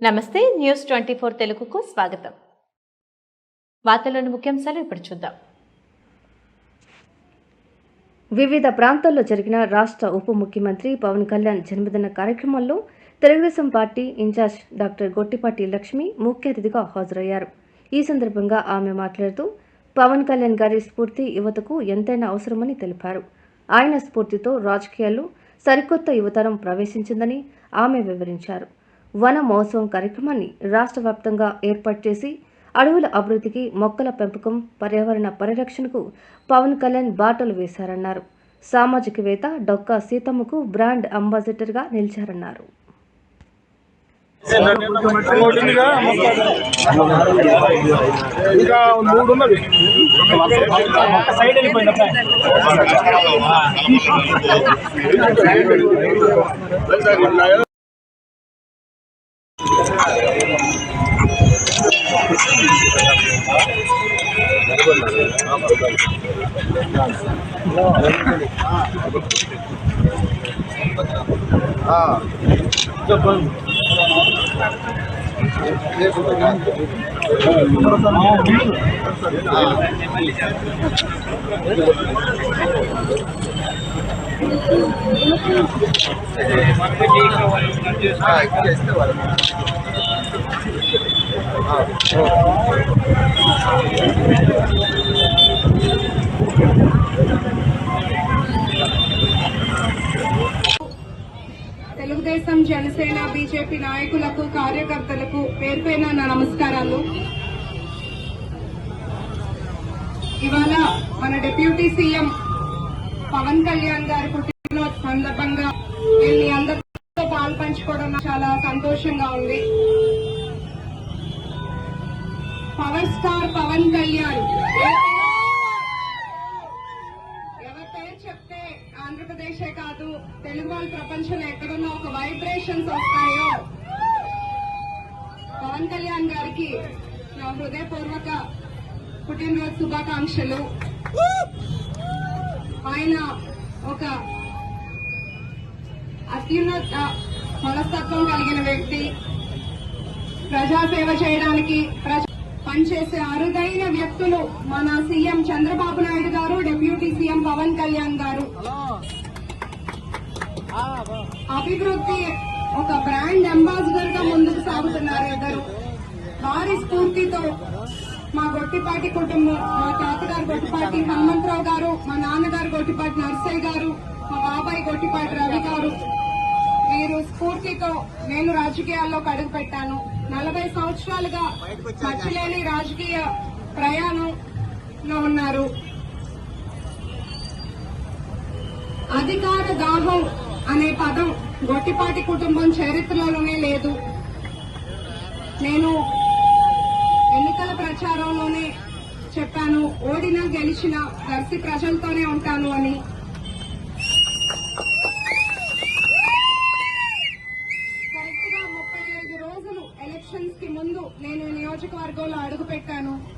నమస్తే news twenty four తెలుగుకు స్వాగతం. వార్తల్లోని ముఖ్యాంశాలు ఇప్పుడు చూద్దాం. వివిధ ప్రాంతాల్లో జరిగిన రాష్ట్ర ఉప ముఖ్యమంత్రి పవన్ కళ్యాణ్ జన్మదిన కార్యక్రమంలో Telugu Desam party incharge doctor Gottipati Lakshmi ముఖ్య అతిథిగా హాజరయ్యారు. ఈ సందర్భంగా ఆమె మాట్లాడుతూ పవన్ కళ్యాణ్ గారి స్ఫూర్తి యువతకు ఎంతైనా అవసరమని తెలిపారు. ఆయన స్ఫూర్తితో రాజకీయాల్లో సరికొత్త యువతరం ప్రవేశించిందని ఆమె వివరించారు. వన మహోత్సవం కార్యక్రమాన్ని రాష్ట్ర వ్యాప్తంగా ఏర్పాటు చేసి అడవుల అభివృద్ధికి మొక్కల పెంపకం పర్యావరణ పరిరక్షణకు పవన్ కళ్యాణ్ బాటలు వేశారన్నారు. సామాజికవేత్త డొక్కా సీతమ్మకు బ్రాండ్ అంబాసిడర్గా నిలిచారన్నారు. ఇంకా మూడు ఉన్నది సైడ్ వెళ్ళిపోయింది. చెప్పండి తెలుగుదేశం జనసేన బీజేపీ నాయకులకు కార్యకర్తలకు పేరుపైన నా నమస్కారాలు. ఇవాళ మన డిప్యూటీ సీఎం పవన్ కళ్యాణ్ గారి పుట్టినరోజు సందర్భంగా నేను మీ అందరితో పాలు పంచుకోవడం చాలా సంతోషంగా ఉంది. Power star Pawan Kalyan. ఎవరి పేరు చెప్తే ఆంధ్రప్రదేశే కాదు తెలుగు వాళ్ళ ప్రపంచంలో ఎక్కడున్నా ఒక వైబ్రేషన్స్ వస్తాయో. పవన్ కళ్యాణ్ గారికి నా హృదయపూర్వక పుట్టినరోజు శుభాకాంక్షలు. ఆయన ఒక అత్యున్నత మనస్తత్వం కలిగిన వ్యక్తి. ప్రజాసేవ చేయడానికి పనిచేసే అరుదైన వ్యక్తులు మన సీఎం చంద్రబాబు నాయుడు గారు డిప్యూటీ సీఎం పవన్ కళ్యాణ్ గారు. అభివృద్ధి ఒక బ్రాండ్ అంబాసిడర్గా ముందుకు సాగుతున్నారు ఇద్దరు. వారి స్ఫూర్తితో మా గొట్టిపాటి కుటుంబం మా తాతగారు గొట్టిపాటి హనుమంతరావు గారు మా నాన్నగారు గొట్టిపాటి నర్సయ్య గారు మా బాబాయ్ గొట్టిపాటి రవి గారు. వీరు స్ఫూర్తితో నేను రాజకీయాల్లో అడుగు పెట్టాను. నలభై సంవత్సరాలుగా మర్చిలేని రాజకీయ ప్రయాణంలో ఉన్నారు. అధికార దాహం అనే పదం గొట్టిపాటి కుటుంబం చరిత్రలోనే లేదు. నేను చెప్పాను ఓడినా గెలిచిన కలిసి ప్రజలతోనే ఉంటాను అని. కరెక్ట్గా ముప్పై ఐదు రోజులు ఎలక్షన్స్కి ముందు నేను నియోజకవర్గంలో అడుగు పెట్టాను